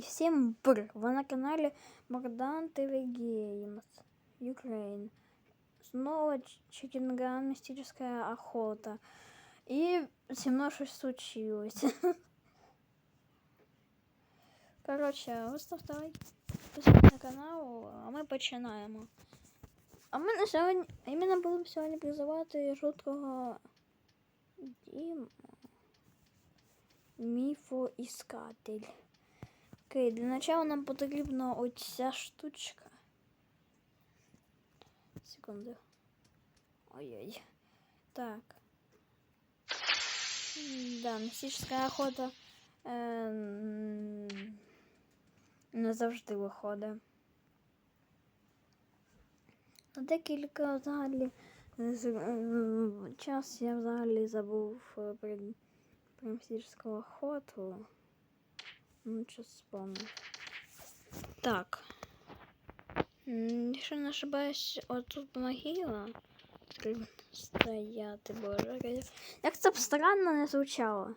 І всім бр! Ви на каналі Богдан ТВ Games Ukraine. Снова Чикинган, мистическая охота. И со мною щось случилось. Коротше, ви лайк, підписуйтесь на канал, а ми починаємо. А ми на сьогодні, іменно будемо сьогодні призивати жуткого Діму. Міфоіскатель. Окей, для начала нам потрібна оця штучка. Секунду. Ой-ой. Так. Да, містична охота ем, не завжди виходить. На декілька взагалі ем, час я взагалі забув е, про містичну охоту. Ну, что вспомнил. Так. Якщо не ошибаюсь, от тут могила. Стояти, боже. Як це б странно не звучало.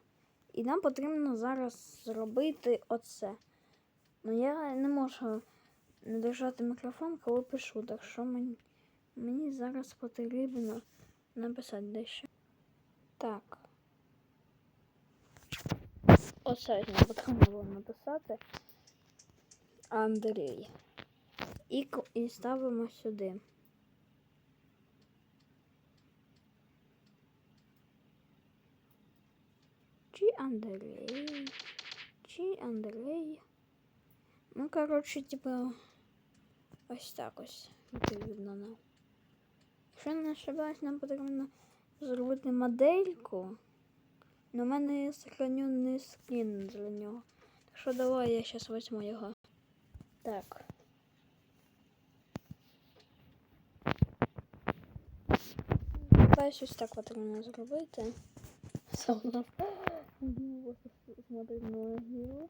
І нам потрібно зараз зробити оце. Ну я не можу не держати мікрофон, коли пишу, так що мені, мені зараз потрібно написати дещо. Так. Потрібно було написати. Андрій. І, і ставимо сюди. Чи Андрій? Чи Андрій? Ну, коротше, типа, ось так ось потрібно нам. Якщо не ошибаюсь, нам потрібно зробити модельку. Но в мене є сохранений скін для нього. Так що давай я зараз візьму його. Так. Десь ось так потрібно зробити. Сауна. Смотрит на могилу.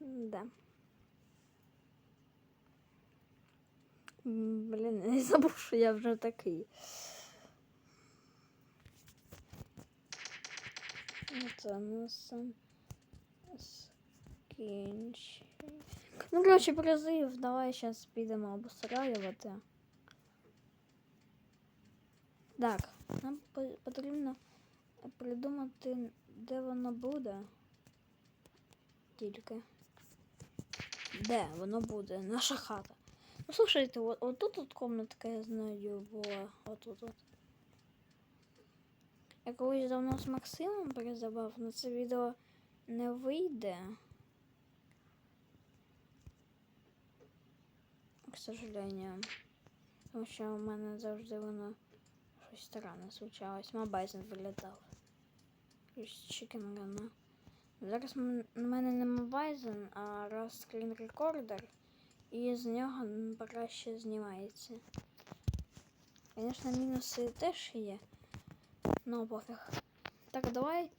Да. Блін, я забув, що я вже такий. Ну сам скінчи. Ну, короче, призив, давай сейчас підемо обостраювати. Так, нам по- потрібно придумати, де воно буде. Тільки. Де воно буде? Наша хата. Ну, слушайте, вот, вот тут вот комнатка, я знаю, була. Вот тут вот. Я колись давно з Максимом перезабав, але це відео не вийде. К сожалению. Тому що у мене завжди воно щось странне случалось. Мабайзен вилітав. Чикенгана. Зараз у мене не мобайзен, а раз скрін рекордер. І з нього м, краще знімається. Звісно, мінуси теж є. Ну, пофіг. Так, давай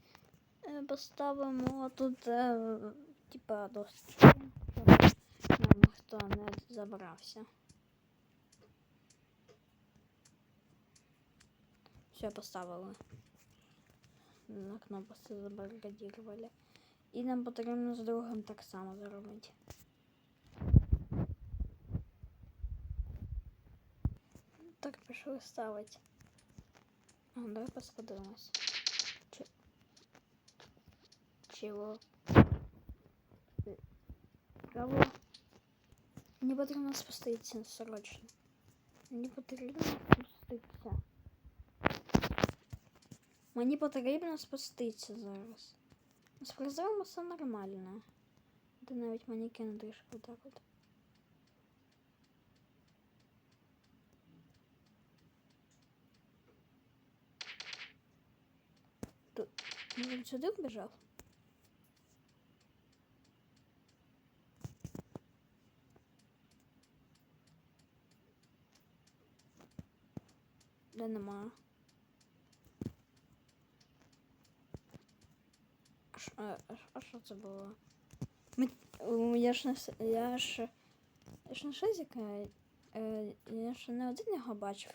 е, поставимо тут, е, типа, досочку, щоб нам ніхто не забрався. Все, поставили. На кнопку забаррикадировали. І нам потрібно з другим так само зробити. Так, пішли ставити. А, давай подивимось. Чи... Чого? Е, Кого? Мені потрібно спуститися срочно. Мені потрібно спуститися. Мені потрібно спуститися зараз. З призовом все нормально. Де навіть манекен трішки так от. Він сюди вбіжав? Де нема. А що це було? Ми, я ж не я ж я ж не шизика, е, я ж не один його бачив.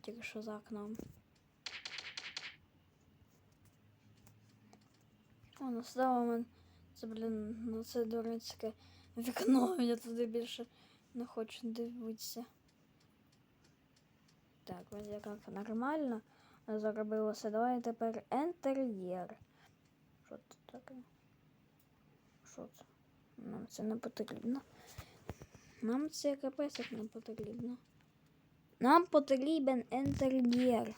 Тільки що за окном. О, настало мен Це, блін, ну це дурацьке вікно. Я туди більше не хочу дивитися. Так, ось як нормально зробилося. Давай тепер інтер'єр. Що це таке? Що це? Нам це не потрібно. Нам це капець не потрібно. Нам потрібен інтер'єр.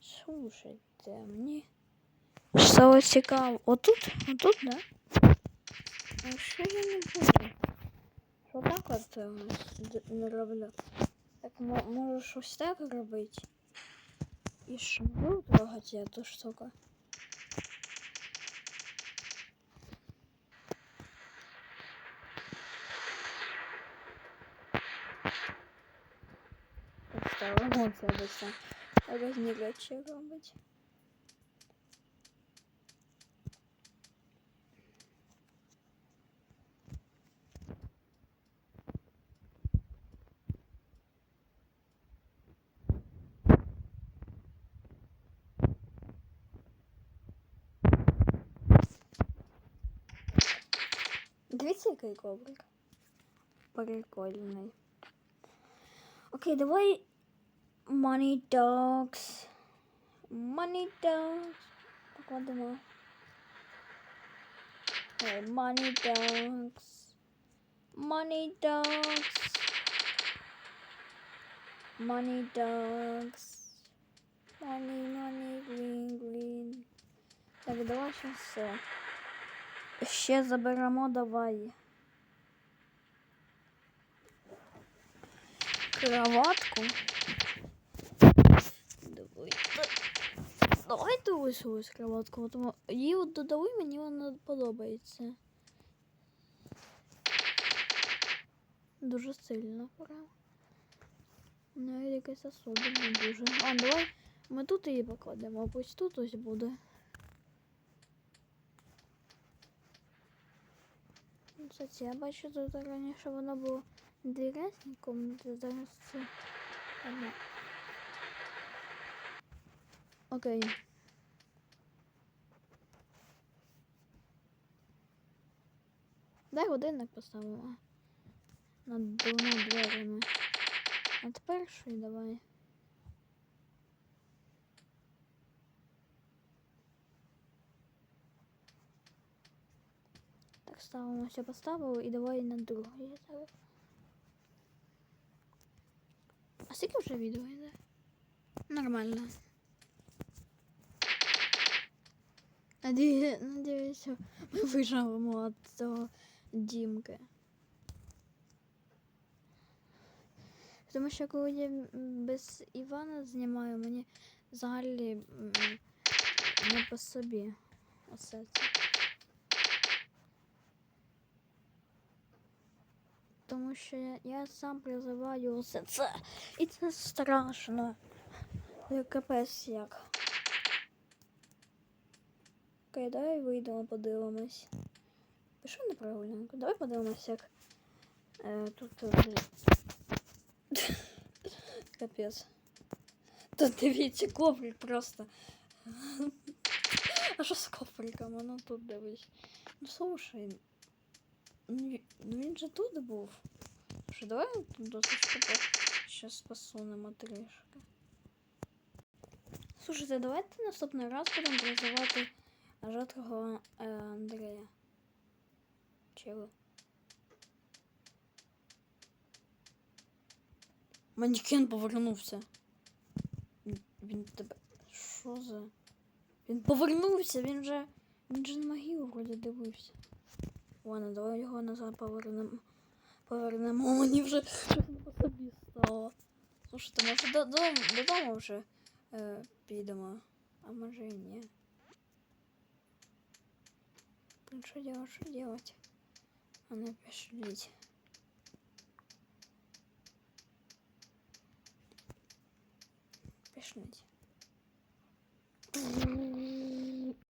Слушайте, мені стало цікаво. Отут? Отут, да? А що я не буду? Що так от е, не роблю? Так мо- можу щось так робити. І що не буду трогати я ту штуку. Стало емоція обычно. Рознігачі робить. Дивіться, який коврик. Прикольний. Окей, давай Money Dogs. Money Dogs. Покладемо. Ой, Money Dogs. Money Dogs. Money Dogs. Money, money, green, green. Так, давай ще все. Ще заберемо, давай. Кроватку. Давайте. Давайте ось ось кроватку. Тому її от додали, мені вона подобається. Дуже сильно, прям. Ну, якась особливо дуже. А, давай ми тут її покладемо, а пусть тут ось буде. Ну, я бачу тут раніше воно було різні комнати, зараз це одна. Окей. Дай годинник поставимо над двома дверями. А тепер що й давай. Так, ставимо все поставили і давай на другий. А скільки вже відео йде? Нормально. Надію, надіюся, ми виживемо від цього дімки. Тому що коли я без Івана знімаю, мені взагалі не по собі. Оце це. Тому що я, я сам призиваю усе це. І це страшно. Як капець як. Окей, давай вийдемо, подивимось. Пішов на прогулянку. Давай подивимось, як е, тут. е, Капець. Тут дивіться, коврик просто. А що з ковриком? Ну тут дивись. Ну слушай. Ну ві- ну, він же тут був. Слушай, давай досочку зараз посунемо трішки. Слушайте, давайте наступний раз будемо призивати жовтого е, Андрея. Чого? Манекен повернувся. Він- тебе. Що за? Він повернувся, він же. Він же на могилу вроді дивився. Ладно, давай його назад повернемо. Повернемо. Мені вже по собі стало. Слушайте, може додому, додому вже е, підемо. А може і ні. Блин, что делать, что делать? А ну пошлить. Пошлить.